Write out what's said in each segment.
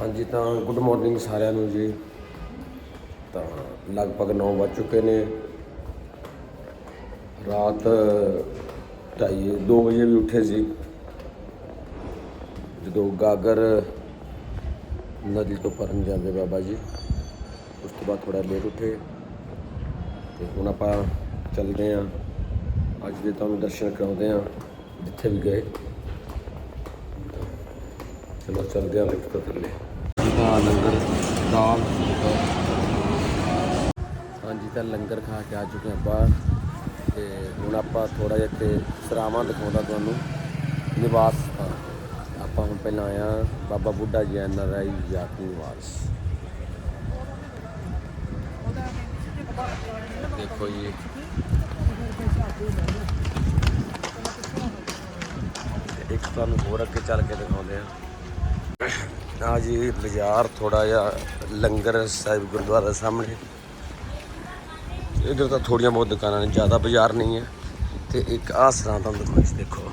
ਹਾਂਜੀ, ਤਾਂ good morning ਸਾਰਿਆਂ ਨੂੰ ਜੀ। ਤਾਂ ਲਗਭਗ 9 ਵੱਜ ਚੁੱਕੇ ਨੇ। ਰਾਤ ਢਾਈ 2 ਵਜੇ ਵੀ ਉੱਠੇ ਸੀ। ਜਦੋਂ ਗਾਗਰ ਨਦੀ ਤੋਂ ਪਰਨ ਜਾਂਦੇ ਬਾਬਾ ਜੀ, ਉਸ ਤੋਂ ਬਾਅਦ ਥੋੜਾ ਲੇਟ ਉੱਠੇ। ਤੇ ਹੁਣ ਆਪਾਂ ਚੱਲਦੇ ਆਂ ਅੱਜ ਦੇ ਤੁਹਾਨੂੰ ਦਰਸ਼ਨ ਕਰਾਉਂਦੇ ਆਂ ਜਿੱਥੇ ਵੀ ਗਏ। ਚਲੋ ਚੱਲਦੇ ਆਂ ਲਿਫਟ ਤੋਂ ਥੱਲੇ। ਦਾ ਲੰਗਰ, ਦਾਲ। ਹਾਂਜੀ, ਤਾਂ ਲੰਗਰ ਖਾ ਕੇ ਆ ਚੁੱਕੇ ਹਾਂ ਬਾਹਰ। ਤੇ ਹੁਣ ਆਪਾਂ ਥੋੜਾ ਜਿਹਾ ਇੱਥੇ ਸਰਾਵਾਂ ਦਿਖਾਉਂਦਾ ਤੁਹਾਨੂੰ। ਨਿਵਾਸ ਆਪਾਂ ਹੁਣ ਪਹਿਲਾਂ ਆਇਆ ਬਾਬਾ ਬੁੱਢਾ ਜੀ ਐਨ ਆਰ ਆਈ ਯਾਤਰੀ ਨਿਵਾਸ। ਦੇਖੋ ਜੀ। ਇੱਕ ਤੁਹਾਨੂੰ ਹੋਰ ਅੱਗੇ ਚੱਲ ਕੇ ਦਿਖਾਉਂਦੇ ਆ ਆ ਜੀ, ਬਾਜ਼ਾਰ ਥੋੜਾ ਜਿਹਾ ਲੰਗਰ ਸਾਹਿਬ ਗੁਰਦੁਆਰਾ ਸਾਹਮਣੇ। ਇਧਰ ਤਾਂ ਥੋੜੀਆਂ ਬਹੁਤ ਦੁਕਾਨਾਂ ਨੇ, ਜ਼ਿਆਦਾ ਬਾਜ਼ਾਰ ਨਹੀਂ ਹੈ। ਤੇ ਇੱਕ ਆਹ ਸਰਾਂ ਤੁਹਾਨੂੰ ਦਿਖਾਉਂਦੇ ਜੀ ਦੇਖੋ।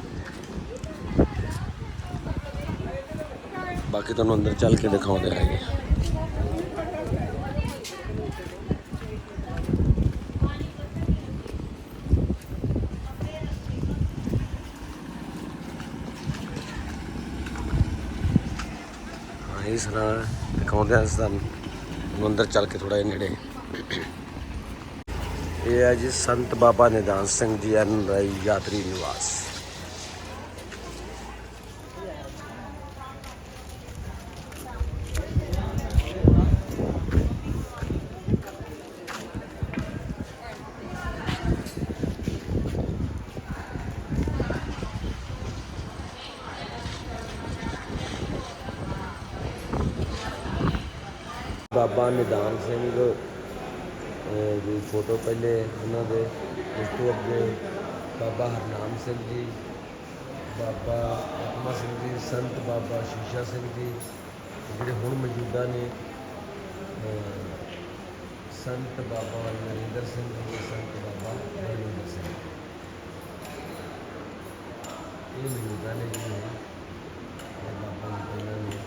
ਬਾਕੀ ਤੁਹਾਨੂੰ ਅੰਦਰ ਚੱਲ ਕੇ ਦਿਖਾਉਂਦੇ ਹੈਗੇ। ਹਾਂ ਦਿਖਾਉਂਦੇ ਹਾਂ, ਸਾਨੂੰ ਮੰਦਰ ਚੱਲ ਕੇ ਥੋੜਾ ਜਿਹਾ ਨੇੜੇ। ਇਹ ਹੈ ਜੀ ਸੰਤ ਬਾਬਾ ਨਿਦਾਨ ਸਿੰਘ ਜੀ ਐਨ ਰਾਈ ਯਾਤਰੀ ਨਿਵਾਸ। ਬਾਬਾ ਨਿਦਾਨ ਸਿੰਘ ਦੀ ਫੋਟੋ ਪਹਿਲੇ ਉਹਨਾਂ ਦੇ, ਉਸ ਤੋਂ ਅੱਗੇ ਬਾਬਾ ਹਰਨਾਮ ਸਿੰਘ ਜੀ, ਬਾਬਾ ਆਤਮਾ ਸਿੰਘ ਜੀ, ਸੰਤ ਬਾਬਾ ਸ਼ੀਸ਼ਾ ਸਿੰਘ ਜੀ, ਜਿਹੜੇ ਹੁਣ ਮੌਜੂਦਾ ਨੇ ਸੰਤ ਬਾਬਾ ਨਰਿੰਦਰ ਸਿੰਘ ਜੀ ਸੰਤ ਬਾਬਾ ਨਰਿੰਦਰ ਸਿੰਘ ਇਹ ਮੌਜੂਦਾ ਨੇ ਜੀ ਹੁਣ। ਇਹ ਬਾਬਾ ਜੀ ਇਹਨਾਂ ਨੇ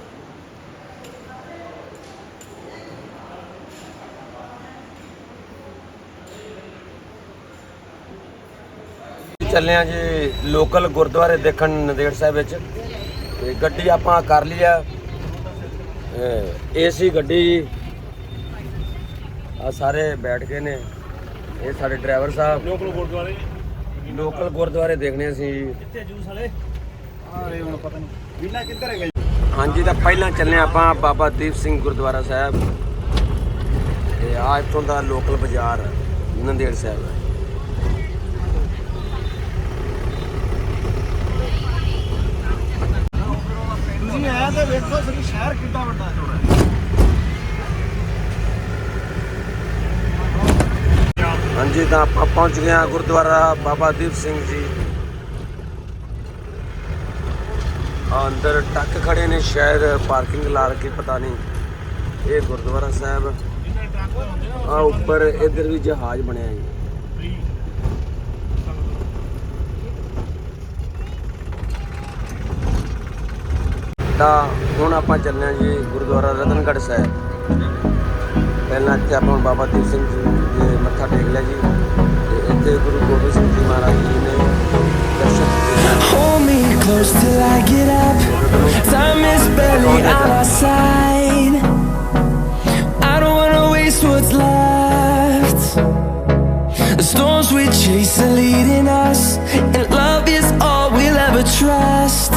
ਚੱਲੇ ਆ ਜੀ ਲੋਕਲ ਗੁਰਦੁਆਰੇ ਦੇਖਣ ਨੰਦੇੜ ਸਾਹਿਬ ਵਿੱਚ। ਤੇ ਗੱਡੀ ਆਪਾਂ ਕਰ ਲਈ ਆ। ਏਸੀ ਗੱਡੀ। ਆ ਸਾਰੇ ਬੈਠ ਗਏ ਨੇ। ਇਹ ਸਾਡੇ ਡਰਾਈਵਰ ਸਾਹਿਬ। ਲੋਕਲ ਗੁਰਦੁਆਰੇ ਲੋਕਲ ਗੁਰਦੁਆਰੇ ਦੇਖਣੇ ਸੀ ਕਿੱਥੇ ਜੂਸ ਵਾਲੇ? ਆਰੇ ਹੁਣ ਪਤਾ ਨਹੀਂ। ਵੀਲਾ ਕਿੱਧਰ ਹੈਗਾ ਹਾਂਜੀ ਤਾਂ ਪਹਿਲਾਂ ਚੱਲੇ ਆਪਾਂ ਬਾਬਾ ਦੀਪ ਸਿੰਘ ਗੁਰਦੁਆਰਾ ਸਾਹਿਬ। ਤੇ ਆ ਇੱਥੋਂ ਦਾ ਲੋਕਲ ਬਾਜ਼ਾਰ ਨੰਦੇੜ ਸਾਹਿਬ ਹੈ ਤੁਸੀਂ ਆਇਆ ਤੇ ਵੇਖੋ ਸਰੀ ਸ਼ਹਿਰ ਕਿੰਨਾ ਵੱਡਾ ਚੌੜਾ ਹਾਂਜੀ, ਤਾਂ ਆਪਾਂ ਪਹੁੰਚ ਗਏ ਹਾਂ ਗੁਰਦੁਆਰਾ ਬਾਬਾ ਦੀਪ ਸਿੰਘ ਜੀ। ਅੰਦਰ ਟੱਕ ਖੜੇ ਨੇ ਸ਼ਾਇਦ ਪਾਰਕਿੰਗ ਲਾ ਰੱਖੀ ਪਤਾ ਨਹੀਂ। ਇਹ ਗੁਰਦੁਆਰਾ ਸਾਹਿਬ। ਆ ਉੱਪਰ ਇੱਧਰ ਵੀ ਜਹਾਜ਼ ਬਣਿਆ ਜੀ। ਤਾਂ ਹੁਣ ਆਪਾਂ ਚੱਲੇ ਹਾਂ ਜੀ ਗੁਰਦੁਆਰਾ ਰਤਨਗੜ੍ਹ ਸਾਹਿਬ ਪਹਿਲਾਂ ਇੱਥੇ ਆਪਾਂ ਬਾਬਾ ਦੀਪ ਸਿੰਘ ਜੀ ਦੇ ਮੱਥਾ ਟੇਕ ਲਿਆ ਜੀ ਤੇ ਇੱਥੇ ਗੁਰੂ ਗੋਬਿੰਦ ਸਿੰਘ ਜੀ ਮਹਾਰਾਜ ਜੀ ਨੇ ਦਰਸ਼ਨ ਕੀਤੇ Hold me close till I get up. Time is barely on our side. I don't wanna waste what's left. The storms we chase are leading us, and love is all we'll ever trust.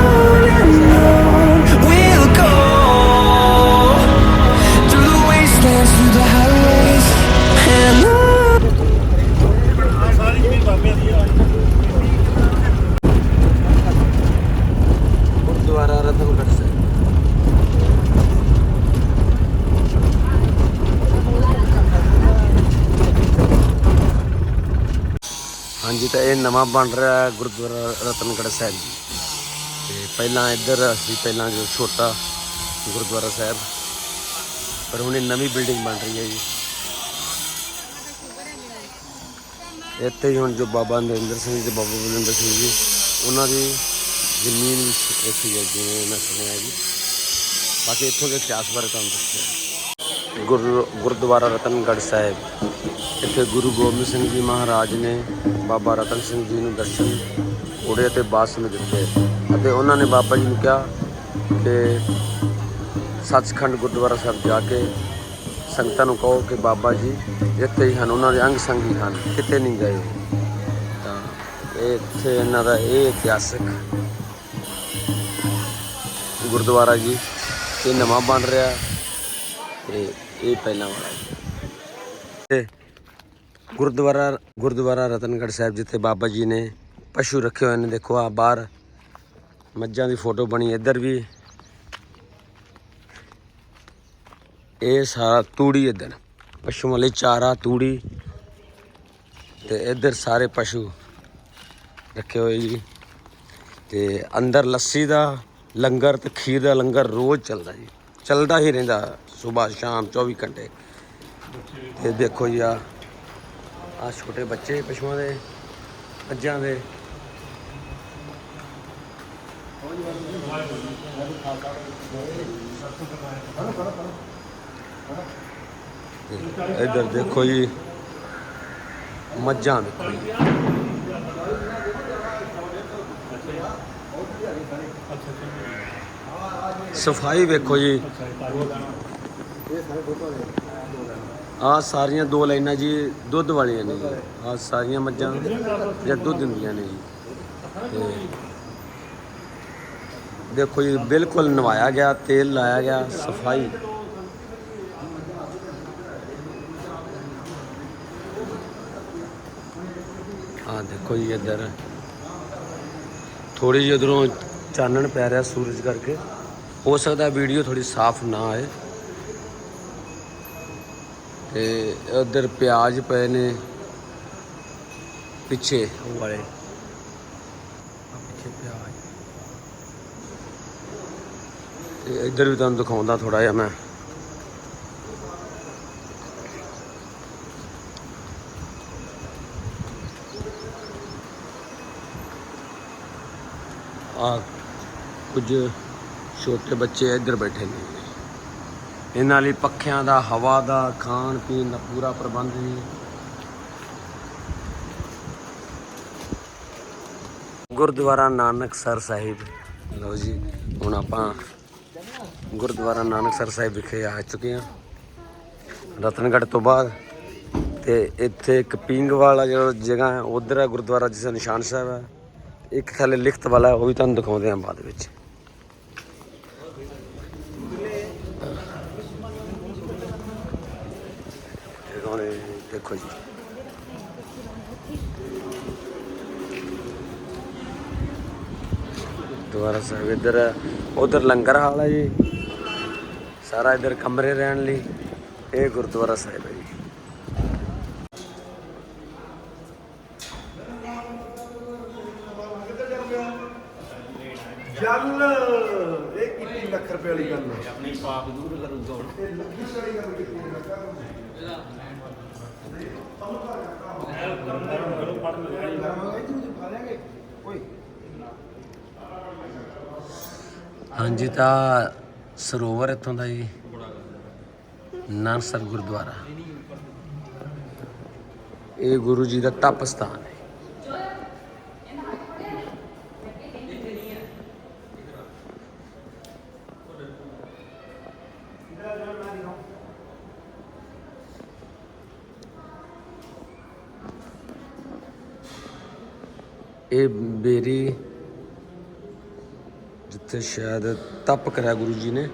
ਤਾਂ ਇਹ ਨਵਾਂ ਬਣ ਰਿਹਾ ਗੁਰਦੁਆਰਾ ਰਤਨਗੜ੍ਹ ਸਾਹਿਬ ਜੀ। ਤੇ ਪਹਿਲਾਂ ਇੱਧਰ ਸੀ ਪਹਿਲਾਂ ਜੋ ਛੋਟਾ ਗੁਰਦੁਆਰਾ ਸਾਹਿਬ, ਪਰ ਹੁਣ ਇਹ ਨਵੀਂ ਬਿਲਡਿੰਗ ਬਣ ਰਹੀ ਹੈ ਜੀ। ਇੱਥੇ ਹੀ ਹੁਣ ਜੋ ਬਾਬਾ ਨਰਿੰਦਰ ਸਿੰਘ ਜੀ ਤੇ ਬਾਬਾ ਬਲਿੰਦਰ ਸਿੰਘ ਜੀ, ਉਹਨਾਂ ਦੀ ਜ਼ਮੀਨ ਇੱਥੇ ਹੈ ਜਿਵੇਂ ਮੈਂ ਸੁਣਿਆ ਜੀ। ਬਾਕੀ ਇੱਥੋਂ ਦੇ ਇਤਿਹਾਸ ਬਾਰੇ ਤੁਹਾਨੂੰ ਦੱਸਿਆ ਗੁਰੂ, ਗੁਰਦੁਆਰਾ ਰਤਨਗੜ੍ਹ ਸਾਹਿਬ। ਇੱਥੇ ਗੁਰੂ ਗੋਬਿੰਦ ਸਿੰਘ ਜੀ ਮਹਾਰਾਜ ਨੇ ਬਾਬਾ ਰਤਨ ਸਿੰਘ ਜੀ ਨੂੰ ਦਰਸ਼ਨ ਉੜੇ ਅਤੇ ਬਾਸਮ ਦਿੱਤੇ ਅਤੇ ਉਹਨਾਂ ਨੇ ਬਾਬਾ ਜੀ ਨੂੰ ਕਿਹਾ ਕਿ ਸੱਚਖੰਡ ਗੁਰਦੁਆਰਾ ਸਾਹਿਬ ਜਾ ਕੇ ਸੰਗਤਾਂ ਨੂੰ ਕਹੋ ਕਿ ਬਾਬਾ ਜੀ, ਇੱਥੇ ਹੀ ਹਨ, ਉਹਨਾਂ ਦੇ ਅੰਗ ਸੰਗੀ ਹਨ, ਕਿਤੇ ਨਹੀਂ ਗਏ ਤਾਂ ਇਹ ਇੱਥੇ ਇਹਨਾਂ ਦਾ ਇਹ ਇਤਿਹਾਸਕ ਗੁਰਦੁਆਰਾ ਜੀ, ਇਹ ਨਵਾਂ ਬਣ ਰਿਹਾ ਤੇ ਇਹ ਪਹਿਲਾਂ ਵਾਲਾ ਜੀ। ਗੁਰਦੁਆਰਾ ਗੁਰਦੁਆਰਾ ਰਤਨਗੜ੍ਹ ਸਾਹਿਬ ਜਿੱਥੇ ਬਾਬਾ ਜੀ ਨੇ ਪਸ਼ੂ ਰੱਖੇ ਹੋਏ ਨੇ, ਦੇਖੋ ਆ ਬਾਹਰ ਮੱਝਾਂ ਦੀ ਫੋਟੋ ਬਣੀ, ਇੱਧਰ ਵੀ। ਇਹ ਸਾਰਾ ਤੂੜੀ ਇੱਧਰ, ਪਸ਼ੂਆਂ ਲਈ ਚਾਰਾ, ਤੂੜੀ ਤੇ ਇੱਧਰ ਸਾਰੇ ਪਸ਼ੂ ਰੱਖੇ ਹੋਏ ਜੀ। ਤੇ ਅੰਦਰ ਲੱਸੀ ਦਾ ਲੰਗਰ ਤੇ ਖੀਰ ਦਾ ਲੰਗਰ ਰੋਜ਼ ਚੱਲਦਾ ਜੀ। ਚੱਲਦਾ ਹੀ ਰਹਿੰਦਾ ਸਵੇਰ ਸ਼ਾਮ 24 ਘੰਟੇ। ਤੇ ਦੇਖੋ ਜੀ ਆ ਆ ਛੋਟੇ ਬੱਚੇ ਪਸ਼ੂਆਂ ਦੇ ਮੱਝਾਂ ਦੇ। ਤੇ ਇੱਧਰ ਦੇਖੋ ਜੀ, ਮੱਝਾਂ ਦੇਖੋ ਜੀ। ਸਫ਼ਾਈ ਵੇਖੋ ਜੀ। ਆ ਸਾਰੀਆਂ ਦੋ ਲਾਈਨਾਂ ਜੀ, ਦੁੱਧ ਵਾਲੀਆਂ ਨੇ ਜੀ। ਆ ਸਾਰੀਆਂ ਮੱਝਾਂ ਜਾਂ ਦੁੱਧ ਦਿੰਦੀਆਂ ਨੇ ਜੀ। ਤੇ ਦੇਖੋ ਜੀ, ਬਿਲਕੁਲ ਨਵਾਇਆ ਗਿਆ, ਤੇਲ ਲਾਇਆ ਗਿਆ, ਸਫ਼ਾਈ। ਆ ਦੇਖੋ ਜੀ ਇੱਧਰ। ਥੋੜੀ ਜਿਹੀ ਉਧਰੋਂ ਚਾਨਣ ਪੈ ਰਿਹਾ ਸੂਰਜ ਕਰਕੇ। ਹੋ ਸਕਦਾ ਵੀਡੀਓ ਥੋੜੀ ਸਾਫ਼ ਨਾ ਆਏ। ਤੇ ਉਧਰ ਪਿਆਜ਼ ਪਏ ਨੇ ਪਿੱਛੇ। ਉਹ ਵਾਲੇ। ਪਿੱਛੇ ਪਿਆਜ਼। ਤੇ ਇੱਧਰ ਵੀ ਤੁਹਾਨੂੰ ਦਿਖਾਉਂਦਾ ਥੋੜਾ ਜਿਹਾ ਮੈਂ। ਆ ਕੁਝ ਛੋਟੇ ਬੱਚੇ ਇੱਧਰ ਬੈਠੇ ਨੇ। ਇਹਨਾਂ ਲਈ ਪੱਖਿਆਂ ਦਾ, ਹਵਾ ਦਾ, ਖਾਣ ਪੀਣ ਦਾ ਪੂਰਾ ਪ੍ਰਬੰਧ ਜੀ ਗੁਰਦੁਆਰਾ ਨਾਨਕਸਰ ਸਾਹਿਬ, ਲਓ ਜੀ, ਹੁਣ ਆਪਾਂ ਗੁਰਦੁਆਰਾ ਨਾਨਕਸਰ ਸਾਹਿਬ ਵਿਖੇ ਆ ਚੁੱਕੇ ਹਾਂ। ਰਤਨਗੜ੍ਹ ਤੋਂ ਬਾਅਦ ਤੇ ਇੱਥੇ ਇੱਕ ਪੀਂਗ ਵਾਲਾ ਜਿਹੜਾ ਜਗ੍ਹਾ ਹੈ, ਉਧਰ ਹੈ ਗੁਰਦੁਆਰਾ ਜਿਸ ਦਾ ਨਿਸ਼ਾਨ ਸਾਹਿਬ ਹੈ। ਇੱਕ ਥੱਲੇ ਲਿਖਤ ਵਾਲਾ ਉਹ ਵੀ ਤੁਹਾਨੂੰ ਦਿਖਾਉਂਦੇ ਹਾਂ ਬਾਅਦ ਵਿੱਚ ਇਹ ਹੁਣ ਇਹ ਦੇਖੋ ਜੀ। ਦੁਆਰਾ ਸਾਹਿਬ ਇੱਧਰ ਉਧਰ ਲੰਗਰ ਹਾਲ ਹੈ ਜੀ। ਸਾਰਾ ਇੱਧਰ ਕਮਰੇ ਰਹਿਣ ਲਈ। ਇਹ ਗੁਰਦੁਆਰਾ ਸਾਹਿਬ ਹੈ ਜੀ। ਜਲ ਇਹ ਕਿੰਨੀ ਲੱਖ ਰੁਪਏ ਵਾਲੀ ਗੱਲ ਹੈ। ਆਪਣੇ ਪਾਪ ਦੂਰ ਕਰੂਗਾ ਹੁਣ। ਇਹ ਲੱਖੀ ਸਾਰੀ ਗੱਲ ਕੀਤੀ ਹੈ? ਲੱਗਾ ਹਾਂਜੀ, ਤਾਂ ਸਰੋਵਰ ਇੱਥੋਂ ਦਾ ਜੀ। ਨਾਨਸਰ ਗੁਰਦੁਆਰਾ। ਇਹ ਗੁਰੂ ਜੀ ਦਾ ਤਪ ਸਥਾਨ ਹੈ। ਇਹ ਬੇਰੀ ਜਿੱਥੇ ਸ਼ਾਇਦ ਤਪ ਕਰਿਆ ਗੁਰੂ ਜੀ ਨੇ।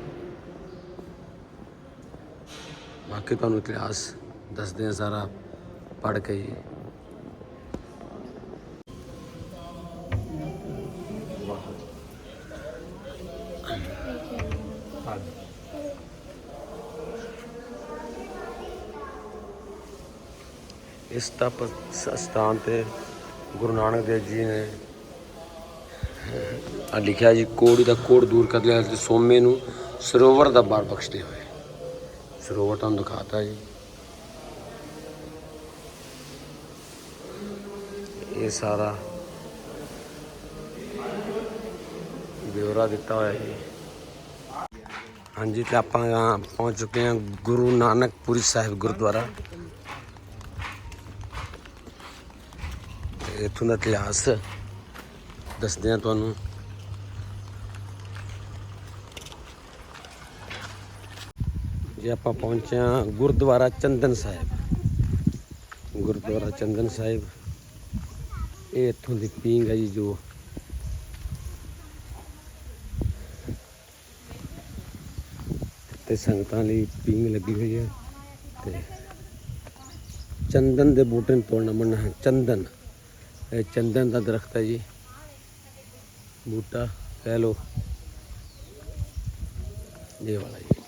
ਬਾਕੀ ਤੁਹਾਨੂੰ ਇਤਿਹਾਸ ਦੱਸਦੇ ਆ ਸਾਰਾ, ਪੜ੍ਹ ਕੇ ਹੀ। ਇਸ ਤਪ ਸਥਾਨ ਤੇ ਗੁਰੂ ਨਾਨਕ ਦੇਵ ਜੀ ਨੇ ਆ ਲਿਖਿਆ ਜੀ, ਕੋੜੀ ਦਾ ਕੋੜ ਦੂਰ ਕਰ ਲਿਆ ਤੇ ਸੋਮੇ ਨੂੰ ਸਰੋਵਰ ਦਾ ਬਾਰ ਬਖਸ਼ਦੇ ਹੋਏ। ਸਰੋਵਰ ਤੁਹਾਨੂੰ ਦਿਖਾਤਾ ਜੀ। ਇਹ ਸਾਰਾ ਬਿਉਰਾ ਦਿੱਤਾ ਹੋਇਆ ਜੀ। ਹਾਂਜੀ, ਤੇ ਆਪਾਂ ਪਹੁੰਚ ਚੁੱਕੇ ਹਾਂ ਗੁਰੂ ਨਾਨਕਪੁਰੀ ਸਾਹਿਬ ਗੁਰਦੁਆਰਾ ਤੇ ਇੱਥੋਂ ਦਾ ਇਤਿਹਾਸ ਦੱਸਦੇ ਹਾਂ ਤੁਹਾਨੂੰ। ਜੇ ਆਪਾਂ ਪਹੁੰਚੇ ਹਾਂ ਗੁਰਦੁਆਰਾ ਚੰਦਨ ਸਾਹਿਬ। ਗੁਰਦੁਆਰਾ ਚੰਦਨ ਸਾਹਿਬ, ਇਹ ਇੱਥੋਂ ਦੀ ਪੀਂਗ ਹੈ ਜੀ ਜੋ ਤੇ ਸੰਗਤਾਂ ਲਈ ਪੀਂਗ ਲੱਗੀ ਹੋਈ ਹੈ ਤੇ ਚੰਦਨ ਦੇ ਬੂਟੇ ਨੂੰ ਤੋੜਨਾ ਮੰਨਣਾ ਹੈ। ਚੰਦਨ। ਇਹ ਚੰਦਨ ਦਾ ਦਰਖਤ ਹੈ ਜੀ ਬੂਟਾ ਕਹਿ ਲੋ ਇਹ ਵਾਲਾ ਜੀ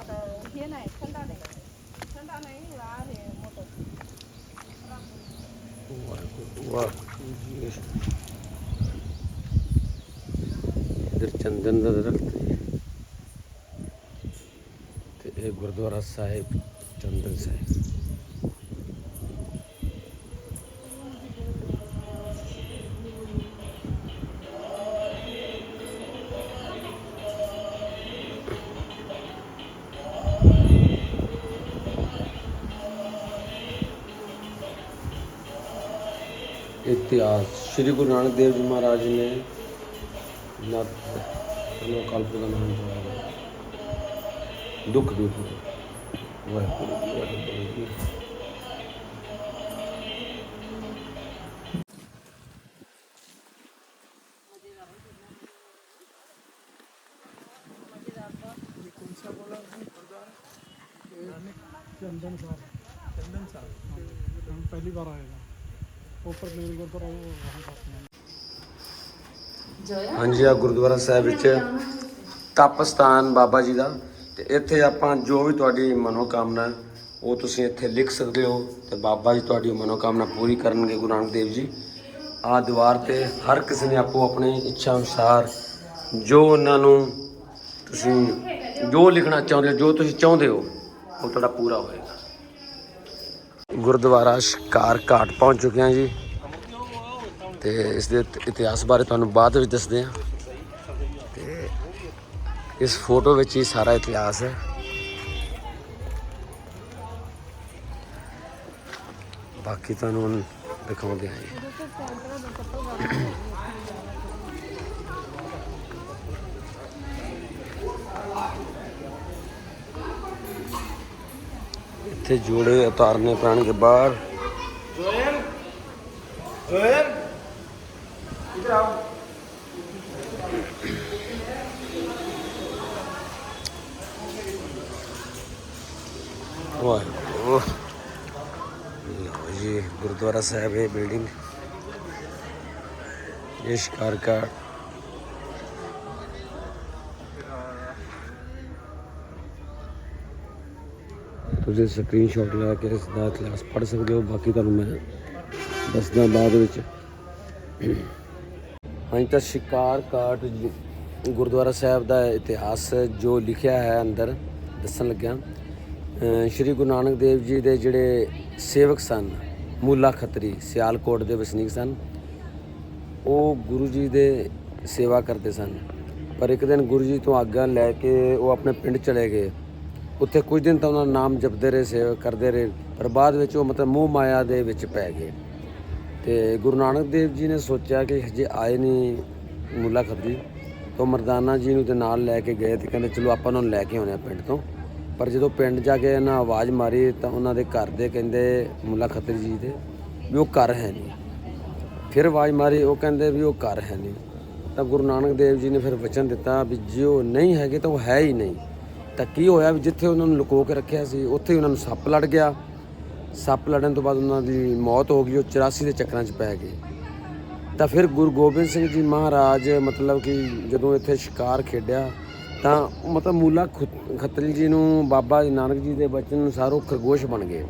आता हे नाही थंडा नाही थंडा नाही आहे मोठं ਇਤਿਹਾਸ ਸ੍ਰੀ ਗੁਰੂ ਨਾਨਕ ਦੇਵ ਜੀ ਮਹਾਰਾਜ ਨੇ ਨਤ ਨੂੰ ਕਲਪ ਦਾ ਨਾਮ ਜਵਾਇਆ ਦੁੱਖ ਦੁੱਖ ਵਾਹਿਗੁਰੂ ਜੀ, ਵਾਹਿਗੁਰੂ ਜੀ ਚੰਦਨ ਸਾਹਿਬ ਚੰਦਨ ਸਾਹਿਬ हम पहली बार आए हैं ਹਾਂਜੀ ਆ ਗੁਰਦੁਆਰਾ ਸਾਹਿਬ ਵਿੱਚ ਤਪਸਥਾਨ ਬਾਬਾ ਜੀ ਦਾ। ਤੇ ਇੱਥੇ ਆਪਾਂ ਜੋ ਵੀ ਤੁਹਾਡੀ ਮਨੋਕਾਮਨਾ ਉਹ ਤੁਸੀਂ ਇੱਥੇ ਲਿਖ ਸਕਦੇ ਹੋ ਤੇ ਬਾਬਾ ਜੀ ਤੁਹਾਡੀ ਮਨੋਕਾਮਨਾ ਪੂਰੀ ਕਰਨਗੇ ਗੁਰੂ ਨਾਨਕ ਦੇਵ ਜੀ। ਆ ਦੀਵਾਰ ਤੇ ਹਰ ਕਿਸੇ ਨੇ ਆਪੋ ਆਪਣੀ ਇੱਛਾ ਅਨੁਸਾਰ ਜੋ ਉਹਨਾਂ ਨੂੰ ਤੁਸੀਂ ਜੋ ਲਿਖਣਾ ਚਾਹੁੰਦੇ ਹੋ ਜੋ ਤੁਸੀਂ ਚਾਹੁੰਦੇ ਹੋ ਉਹ ਤੁਹਾਡਾ ਪੂਰਾ ਹੋਏਗਾ। ਗੁਰਦੁਆਰਾ ਸ਼ਿਕਾਰ ਘਾਟ ਪਹੁੰਚ ਚੁੱਕੇ ਹਾਂ ਜੀ। ਤੇ ਇਸ ਦੇ ਇਤਿਹਾਸ ਬਾਰੇ ਤੁਹਾਨੂੰ ਬਾਅਦ ਵਿੱਚ ਦੱਸਦੇ ਹਾਂ। ਤੇ ਇਸ ਫੋਟੋ ਵਿੱਚ ਹੀ ਸਾਰਾ ਇਤਿਹਾਸ ਹੈ। ਬਾਕੀ ਤੁਹਾਨੂੰ ਹੁਣ ਦਿਖਾਉਂਦੇ ਹਾਂ ਜੀ। थे जोड़े उतारने प्राण के बाहर। जी गुरुद्वारा साहब है बिल्डिंग ये शिकार का ਤੁਸੀਂ ਸਕਰੀਨਸ਼ਾਟ ਲੈ ਕੇ ਇਸ ਦਾ ਇਤਿਹਾਸ ਪੜ੍ਹ ਸਕਦੇ ਹੋ, ਬਾਕੀ ਤੁਹਾਨੂੰ ਮੈਂ ਦੱਸਦਾ ਬਾਅਦ ਵਿੱਚ। ਹਾਂਜੀ, ਤਾਂ ਸ਼ਿਕਾਰ ਘਾਟ ਗੁਰਦੁਆਰਾ ਸਾਹਿਬ ਦਾ ਇਤਿਹਾਸ ਜੋ ਲਿਖਿਆ ਹੈ ਅੰਦਰ, ਦੱਸਣ ਲੱਗਿਆ। ਸ਼੍ਰੀ ਗੁਰੂ ਨਾਨਕ ਦੇਵ ਜੀ ਦੇ ਜਿਹੜੇ ਸੇਵਕ ਸਨ, ਮੂਲਾ ਖੱਤਰੀ, ਸਿਆਲਕੋਟ ਦੇ ਵਸਨੀਕ ਸਨ, ਉਹ ਗੁਰੂ ਜੀ ਦੇ ਸੇਵਾ ਕਰਦੇ ਸਨ। ਪਰ ਇੱਕ ਦਿਨ ਗੁਰੂ ਜੀ ਤੋਂ ਆਗਿਆ ਲੈ ਕੇ ਉਹ ਆਪਣੇ ਪਿੰਡ ਚਲੇ ਗਏ। ਉੱਥੇ ਕੁਝ ਦਿਨ ਤਾਂ ਉਹਨਾਂ ਦਾ ਨਾਮ ਜਪਦੇ ਰਹੇ, ਸੇਵਾ ਕਰਦੇ ਰਹੇ, ਪਰ ਬਾਅਦ ਵਿੱਚ ਉਹ ਮਤਲਬ ਮੋਹ ਮਾਇਆ ਦੇ ਵਿੱਚ ਪੈ ਗਏ। ਤੇ ਗੁਰੂ ਨਾਨਕ ਦੇਵ ਜੀ ਨੇ ਸੋਚਿਆ ਕਿ ਹਜੇ ਆਏ ਨਹੀਂ ਮੁੱਲਾ ਖੱਤਰੀ ਤੋਂ, ਮਰਦਾਨਾ ਜੀ ਨੂੰ ਤੇ ਨਾਲ ਲੈ ਕੇ ਗਏ ਤੇ ਕਹਿੰਦੇ ਚਲੋ ਆਪਾਂ ਉਹਨਾਂ ਨੂੰ ਲੈ ਕੇ ਆਉਣੇ ਹਾਂ ਪਿੰਡ ਤੋਂ। ਪਰ ਜਦੋਂ ਪਿੰਡ ਜਾ ਕੇ ਇਹਨਾਂ ਆਵਾਜ਼ ਮਾਰੀ ਤਾਂ ਉਹਨਾਂ ਦੇ ਘਰ ਦੇ ਕਹਿੰਦੇ ਮੁੱਲਾ ਖੱਤਰੀ ਜੀ ਦੇ ਵੀ ਉਹ ਘਰ ਹੈ ਨਹੀਂ। ਫਿਰ ਆਵਾਜ਼ ਮਾਰੀ, ਉਹ ਕਹਿੰਦੇ ਵੀ ਉਹ ਘਰ ਹੈ ਨਹੀਂ। ਤਾਂ ਗੁਰੂ ਨਾਨਕ ਦੇਵ ਜੀ ਨੇ ਫਿਰ ਵਚਨ ਦਿੱਤਾ ਵੀ ਜੇ ਉਹ ਨਹੀਂ ਹੈਗੇ ਤਾਂ ਉਹ ਹੈ ਹੀ ਨਹੀਂ। ਤਾਂ ਕੀ ਹੋਇਆ ਵੀ ਜਿੱਥੇ ਉਹਨਾਂ ਨੂੰ ਲੁਕੋ ਕੇ ਰੱਖਿਆ ਸੀ, ਉੱਥੇ ਹੀ ਉਹਨਾਂ ਨੂੰ ਸੱਪ ਲੜ ਗਿਆ। ਸੱਪ ਲੜਨ ਤੋਂ ਬਾਅਦ ਉਹਨਾਂ ਦੀ ਮੌਤ ਹੋ ਗਈ, ਉਹ 84 ਦੇ ਚੱਕਰਾਂ 'ਚ ਪੈ ਗਏ। ਤਾਂ ਫਿਰ ਗੁਰੂ ਗੋਬਿੰਦ ਸਿੰਘ ਜੀ ਮਹਾਰਾਜ ਮਤਲਬ ਕਿ ਜਦੋਂ ਇੱਥੇ ਸ਼ਿਕਾਰ ਖੇਡਿਆ, ਤਾਂ ਮਤਲਬ ਮੂਲਾ ਖੁ- ਖੱਤਰੀ ਜੀ ਨੂੰ, ਬਾਬਾ ਨਾਨਕ ਜੀ ਦੇ ਬਚਨ ਅਨੁਸਾਰ ਉਹ ਖਰਗੋਸ਼ ਬਣ ਗਏ।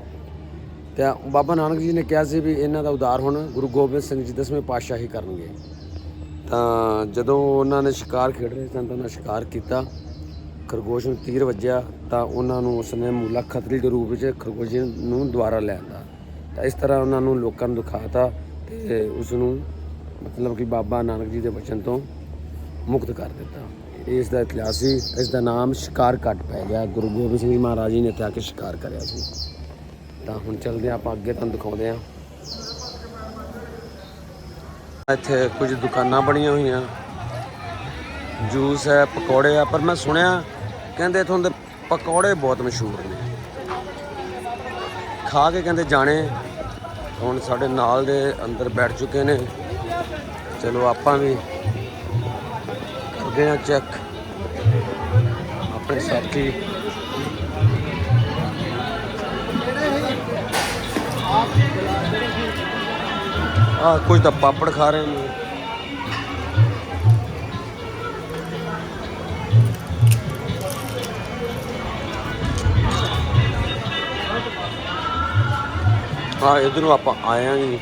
ਤਾਂ ਬਾਬਾ ਨਾਨਕ ਜੀ ਨੇ ਕਿਹਾ ਸੀ ਵੀ ਇਹਨਾਂ ਦਾ ਉਦਾਰ ਹੁਣ ਗੁਰੂ ਗੋਬਿੰਦ ਸਿੰਘ ਜੀ ਦਸਵੇਂ ਪਾਤਸ਼ਾਹ ਹੀ ਕਰਨਗੇ। ਤਾਂ ਜਦੋਂ ਉਹਨਾਂ ਨੇ ਸ਼ਿਕਾਰ ਖੇਡ ਰਹੇ ਸਨ ਤਾਂ ਉਹਨਾਂ ਸ਼ਿਕਾਰ ਕੀਤਾ। ਖਰਗੋਸ਼ ਨੂੰ ਤੀਰ ਵੱਜਿਆ ਤਾਂ ਉਹਨਾਂ ਨੂੰ ਉਸਨੇ ਮੂਲਾ ਖਤਰੀ ਦੇ ਰੂਪ ਵਿੱਚ ਖਰਗੋਸ਼ ਜੀ ਨੂੰ ਦੁਬਾਰਾ ਲਿਆਂਦਾ ਤਾਂ ਇਸ ਤਰ੍ਹਾਂ ਉਹਨਾਂ ਨੂੰ ਲੋਕਾਂ ਨੂੰ ਦਿਖਾਤਾ ਤੇ ਉਸ ਨੂੰ ਮਤਲਬ ਕਿ ਬਾਬਾ ਨਾਨਕ ਜੀ ਦੇ ਬਚਨ ਤੋਂ ਮੁਕਤ ਕਰ ਦਿੱਤਾ। ਇਸ ਦਾ ਇਤਿਹਾਸ ਸੀ, ਇਸ ਦਾ ਨਾਮ ਸ਼ਿਕਾਰ ਕੱਟ ਪੈ ਗਿਆ। ਗੁਰੂ ਗੋਬਿੰਦ ਸਿੰਘ ਮਹਾਰਾਜ ਜੀ ਨੇ ਇੱਥੇ ਆ ਕੇ ਸ਼ਿਕਾਰ ਕਰਿਆ ਸੀ। ਤਾਂ ਹੁਣ ਚੱਲਦੇ ਹਾਂ, ਆਪਾਂ ਅੱਗੇ ਤੁਹਾਨੂੰ ਦਿਖਾਉਂਦੇ ਹਾਂ। ਇੱਥੇ ਕੁਝ ਦੁਕਾਨਾਂ ਬਣੀਆਂ ਹੋਈਆਂ। ਜੂਸ ਹੈ, ਪਕੌੜੇ ਆ, ਪਰ ਮੈਂ ਸੁਣਿਆ ਕਹਿੰਦੇ ਇਥੋਂ ਦੇ ਪਕੌੜੇ ਬਹੁਤ ਮਸ਼ਹੂਰ ਨੇ। ਖਾ ਕੇ ਕਹਿੰਦੇ ਜਾਣੇ, ਹੁਣ ਸਾਡੇ ਨਾਲ ਦੇ ਅੰਦਰ ਬੈਠ ਚੁੱਕੇ ਨੇ। ਚਲੋ ਆਪਾਂ ਵੀ ਕਰਦੇ ਹਾਂ ਚੈੱਕ। ਆਪਣੇ ਸਾਥੀ। ਆ ਕੁਝ ਤਾਂ ਪਾਪੜ ਖਾ ਰਹੇ ਨੇ। ਆ ਇਧਰੋਂ ਆਪਾਂ ਆਏ ਆਂ ਜੀ।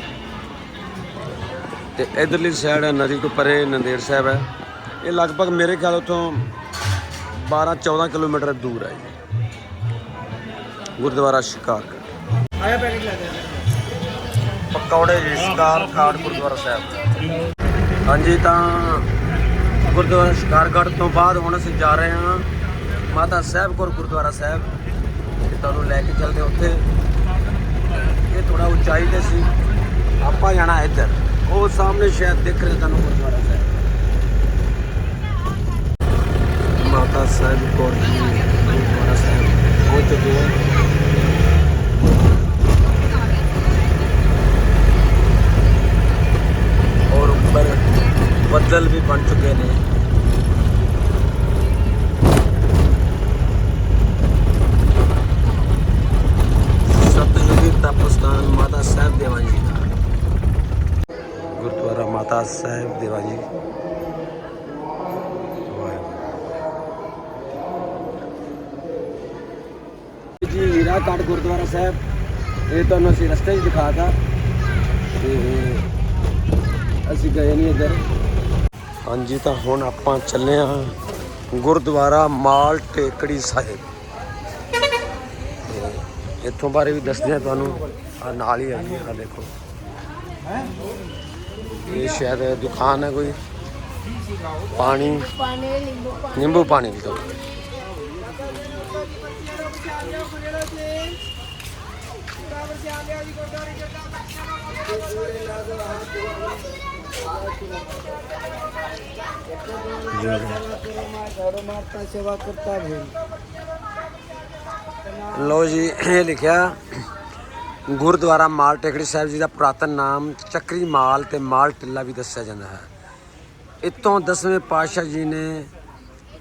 ਤੇ ਇਧਰਲੀ ਸਾਈਡ ਨਦੀ ਤੋਂ ਪਰੇ ਨੰਦੇੜ ਸਾਹਿਬ ਹੈ ਇਹ ਲਗਭਗ ਮੇਰੇ ਖਿਆਲ ਤੋਂ 12 14 ਕਿਲੋਮੀਟਰ ਦੂਰ ਹੈ ਜੀ। ਗੁਰਦੁਆਰਾ ਸ਼ਿਕਾਰ। ਆਇਆ ਪੈਕੇਟ ਲੈ ਪਕੌੜੇ ਜੀ ਸ਼ਿਕਾਰ ਘਾਟ ਗੁਰਦੁਆਰਾ ਸਾਹਿਬ। ਹਾਂਜੀ ਤਾਂ ਗੁਰਦੁਆਰਾ ਸ਼ਿਕਾਰਗੜ੍ਹ ਤੋਂ ਬਾਅਦ ਹੁਣ ਅਸੀਂ ਜਾ ਰਹੇ ਹਾਂ ਮਾਤਾ ਸਾਹਿਬ ਕੋਲ ਗੁਰਦੁਆਰਾ ਸਾਹਿਬ। ਤੁਹਾਨੂੰ ਲੈ ਕੇ ਚੱਲਦੇ ਉੱਥੇ। ये थोड़ा ऊंचाई पे सी आप जाना है इधर वो सामने शायद दिख रहे तुम गुरुद्वारा साहब माता साहब कौर जी गुरुद्वारा साहब हो चुके हैं और ऊपर बदल भी बन चुके हैं ਸਾਹਿਬ ਦੇਵਾ ਜੀ ਜੀ ਹੀਰਾ ਕਾਟ ਗੁਰਦੁਆਰਾ ਸਾਹਿਬ ਇਹ ਤੁਹਾਨੂੰ ਅਸੀਂ ਰਸਤੇ 'ਚ ਦਿਖਾਤਾ। ਤੇ ਅਸੀਂ ਗਏ ਨਹੀਂ ਇੱਧਰ। ਹਾਂਜੀ ਤਾਂ ਹੁਣ ਆਪਾਂ ਚੱਲੇ ਹਾਂ ਗੁਰਦੁਆਰਾ ਮਾਲ ਟੇਕੜੀ ਸਾਹਿਬ। ਇੱਥੋਂ ਬਾਰੇ ਵੀ ਦੱਸਦੇ ਹਾਂ ਤੁਹਾਨੂੰ। ਆ ਨਾਲ ਹੀ ਜੀ ਆ ਦੇਖੋ। ਹੈ ये शायद दुकान है कोई? पानी? नींबू पानी भी तो लो जी लिखा। ਗੁਰਦੁਆਰਾ ਮਾਲ ਟੇਕੜੀ ਸਾਹਿਬ ਜੀ ਦਾ ਪੁਰਾਤਨ ਨਾਮ ਚੱਕਰੀ ਮਾਲ ਤੇ ਮਾਲ ਟਿੱਲਾ ਵੀ ਦੱਸਿਆ ਜਾਂਦਾ ਹੈ। ਇਤੋਂ ਦਸਵੇਂ ਪਾਤਸ਼ਾਹ ਜੀ ਨੇ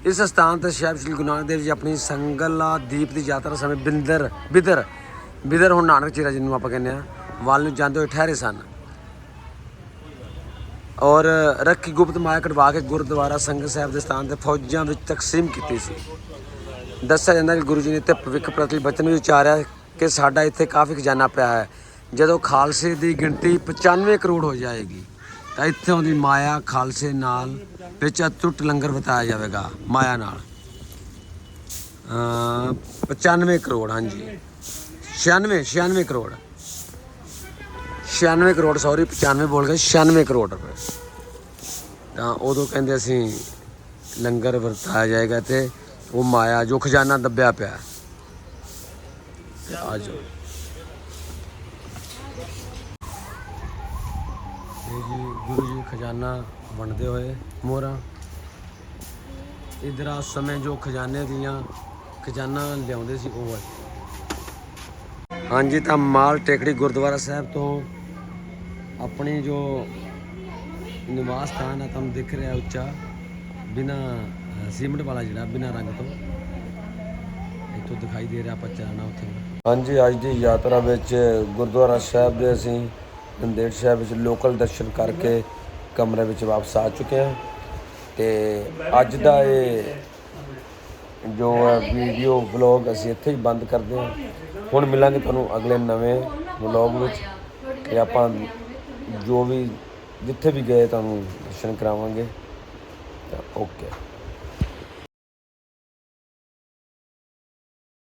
ਇਸ ਸਥਾਨ ਤੇ ਸਾਹਿਬ ਸ੍ਰੀ ਗੁਰੂ ਨਾਨਕ ਦੇਵ ਜੀ ਆਪਣੀ ਸੰਗਲਾ ਦੀਪ ਦੀ ਯਾਤਰਾ ਸਮੇਂ ਬਿੰਦਰ, ਬਿਦਰ ਬਿਦਰ ਹੁਣ ਨਾਨਕ ਚੀਰਾ ਜਿਹਨੂੰ ਆਪਾਂ ਕਹਿੰਦੇ ਆ ਵੱਲ ਨੂੰ ਜਾਂਦੇ ਹੋਏ ਠਹਿਰੇ ਸਨ। ਔਰ ਰੱਖੀ ਗੁਪਤ ਮਾਇਆ ਕਢਵਾ ਕੇ ਗੁਰਦੁਆਰਾ ਸੰਗਤ ਸਾਹਿਬ ਦੇ ਸਥਾਨ ਤੇ ਫੌਜਾਂ ਵਿੱਚ ਤਕਸੀਮ ਕੀਤੀ ਸੀ। ਦੱਸਿਆ ਜਾਂਦਾ ਕਿ ਗੁਰੂ ਜੀ ਨੇ ਤੇ ਭਵਿੱਖ ਪ੍ਰਤੀ ਬਚਨ ਵੀ ਉਚਾਰਿਆ ਕਿ ਸਾਡਾ ਇੱਥੇ ਕਾਫੀ ਖਜ਼ਾਨਾ ਪਿਆ ਹੈ। ਜਦੋਂ ਖਾਲਸੇ ਦੀ ਗਿਣਤੀ 95 ਕਰੋੜ ਹੋ ਜਾਏਗੀ, ਤਾਂ ਇੱਥੋਂ ਦੀ ਮਾਇਆ ਖਾਲਸੇ ਨਾਲ ਵਿੱਚ ਅਟੁੱਟ ਲੰਗਰ ਵਰਤਾਇਆ ਜਾਵੇਗਾ, ਮਾਇਆ ਨਾਲ। ਅ 95 ਕਰੋੜ, ਹਾਂਜੀ। 96 96 ਕਰੋੜ। 96 ਕਰੋੜ ਸੌਰੀ 95 ਬੋਲ ਗਏ 96 ਕਰੋੜ ਰੁਪਏ। ਤਾਂ ਉਦੋਂ ਕਹਿੰਦੇ ਅਸੀਂ ਲੰਗਰ ਵਰਤਾਇਆ ਜਾਏਗਾ ਤੇ ਉਹ ਮਾਇਆ, ਜੋ ਖਜ਼ਾਨਾ ਦੱਬਿਆ ਪਿਆ ਤੇ ਆ ਜਾਓ। ਇਹ ਜੀ ਗੁਰੂ ਜੀ ਖਜ਼ਾਨਾ ਵੰਡਦੇ ਹੋਏ ਮੋਹਰਾਂ। ਇਧਰ ਉਸ ਸਮੇਂ ਜੋ ਖਜ਼ਾਨੇ ਦੀਆਂ ਖਜ਼ਾਨਾ ਲਿਆਉਂਦੇ ਸੀ ਉਹ ਹੈ ਹਾਂਜੀ, ਤਾਂ ਮਾਲ ਟੇਕੜੀ ਗੁਰਦੁਆਰਾ ਸਾਹਿਬ ਤੋਂ ਆਪਣੀ ਜੋ ਨਿਵਾਸ ਸਥਾਨ ਆ, ਤੁਹਾਨੂੰ ਦਿਖ ਰਿਹਾ ਉੱਚਾ, ਬਿਨਾ ਸੀਮਟ ਵਾਲਾ ਜਿਹੜਾ, ਬਿਨਾ ਰੰਗ ਤੋਂ। ਇੱਥੋਂ ਦਿਖਾਈ ਦੇ ਰਿਹਾ, ਆਪਾਂ ਚੱਲਣਾ ਉੱਥੇ। ਹਾਂਜੀ, ਅੱਜ ਦੀ ਯਾਤਰਾ ਵਿੱਚ ਗੁਰਦੁਆਰਾ ਸਾਹਿਬ ਦੇ ਅਸੀਂ ਨੰਦੇੜ ਸਾਹਿਬ ਵਿੱਚ ਲੋਕਲ ਦਰਸ਼ਨ ਕਰਕੇ ਕਮਰੇ ਵਿੱਚ ਵਾਪਸ ਆ ਚੁੱਕੇ ਹਾਂ ਤੇ ਅੱਜ ਦਾ ਇਹ ਜੋ ਹੈ ਵੀਡੀਓ ਵਲੌਗ ਅਸੀਂ ਇੱਥੇ ਹੀ ਬੰਦ ਕਰਦੇ ਹਾਂ। ਹੁਣ ਮਿਲਾਂਗੇ ਤੁਹਾਨੂੰ ਅਗਲੇ ਨਵੇਂ ਵਲੌਗ ਵਿੱਚ ਤੇ ਆਪਾਂ ਜੋ ਵੀ ਜਿੱਥੇ ਵੀ ਗਏ ਤੁਹਾਨੂੰ ਦਰਸ਼ਨ ਕਰਾਵਾਂਗੇ। ਤਾਂ ਓਕੇ।